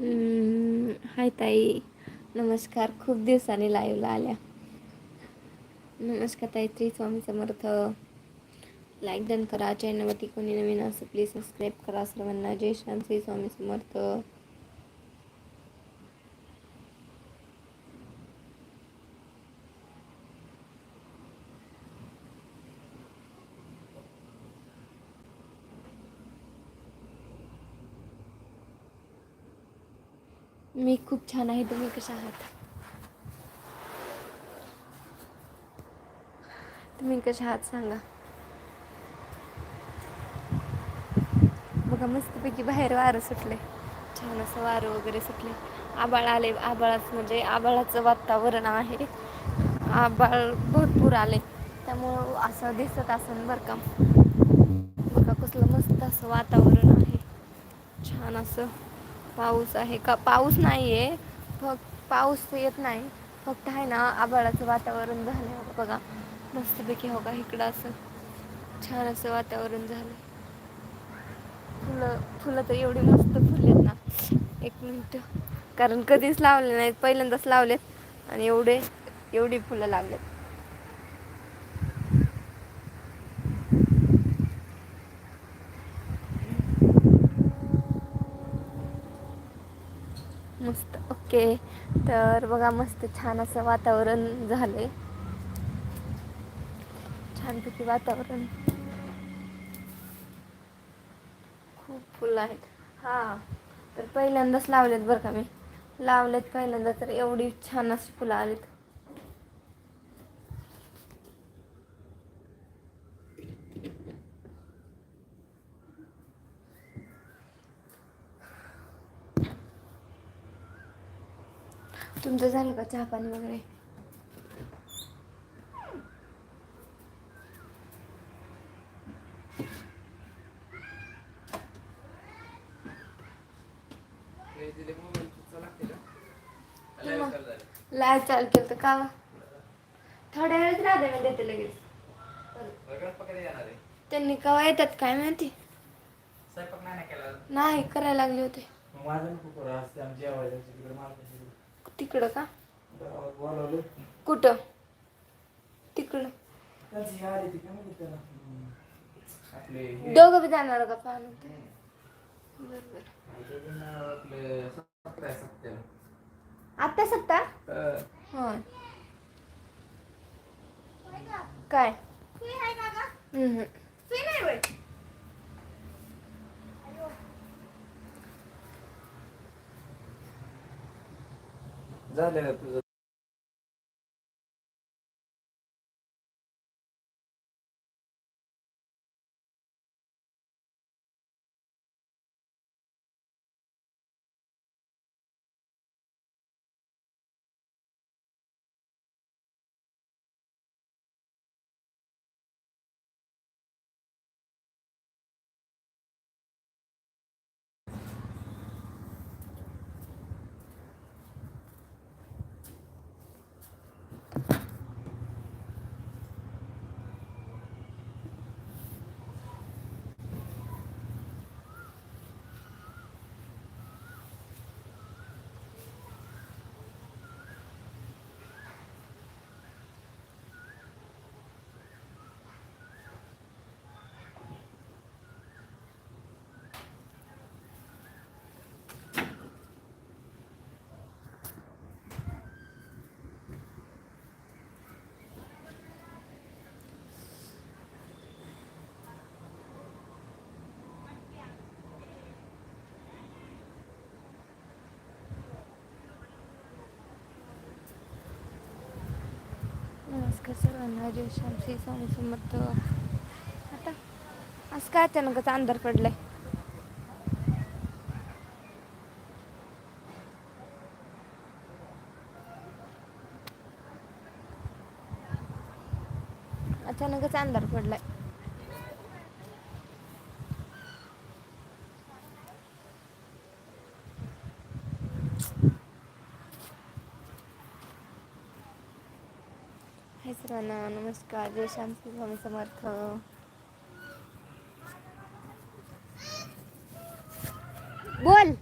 हाय ताई. नमस्कार. खूप दिवसांनी लाईव्हला आल्या. नमस्कार ताई. श्री स्वामी समर्थ. लाईक डन करा. चॅनलवरती कोणी नवीन असं प्लीज सबस्क्राईब करा. सर्वांना जय श्याम. श्री स्वामी समर्थ. मी खूप छान आहे. तुम्ही कशा आहात? तुम्ही कशा आहात सांगा. बघा मस्तपैकी बाहेर वारं सुटले छान असं वारं वगैरे सुटले आबाळ आले आबाळाच म्हणजे आबाळाचं वातावरण आहे. आबाळ भरपूर आले त्यामुळं असं दिसत असं बरं का. बघा कसलं मस्त असं वातावरण आहे. छान असं. पाऊस आहे का? पाऊस नाही आहे फक्त पाऊस येत नाही. फक्त आहे ना आभाळाचं वातावरण झालं आहे हो बघा. मस्तपैकी हो का इकडं असं छान असं वातावरण झालं फुलं फुलं तर एवढी मस्त फुललेत ना. एक मिनटं. कारण कधीच लावले नाहीत पहिल्यांदाच लावलेत. आणि एवढे एवढी फुलं लागलेत मस्त ओके. तर बघा मस्त छान असं वातावरण झालंय. छानपैकी वातावरण. खूप फुलं आहेत. हां. तर पहिल्यांदाच लावलेत बरं का मी. लावलेत पहिल्यांदा तर एवढी छान अशी फुलं आलीत. तुमचं झालं का चहा पाणी वगैरे? लाय चाल केलं तर का? थोड्या वेळच राहते मी देते लगेच. त्यांनी केव्हा येतात काय माहिती? नाही करायला लागले होते. तिकडे का? कुठं? तिकडं. काय दोघं बी जाणार का पाहून? बरोबर. आता सत्ता होय. काय? झालं ना तुझं नमस्कार सर्वांना जय श्याम श्री स्वामी समर्थ. आता असं काय अचानकच अंधार पडलाय? अचानकच अंधार पडलाय. सर्वांना नमस्कार जय शांती स्वामी समर्थ. बोल.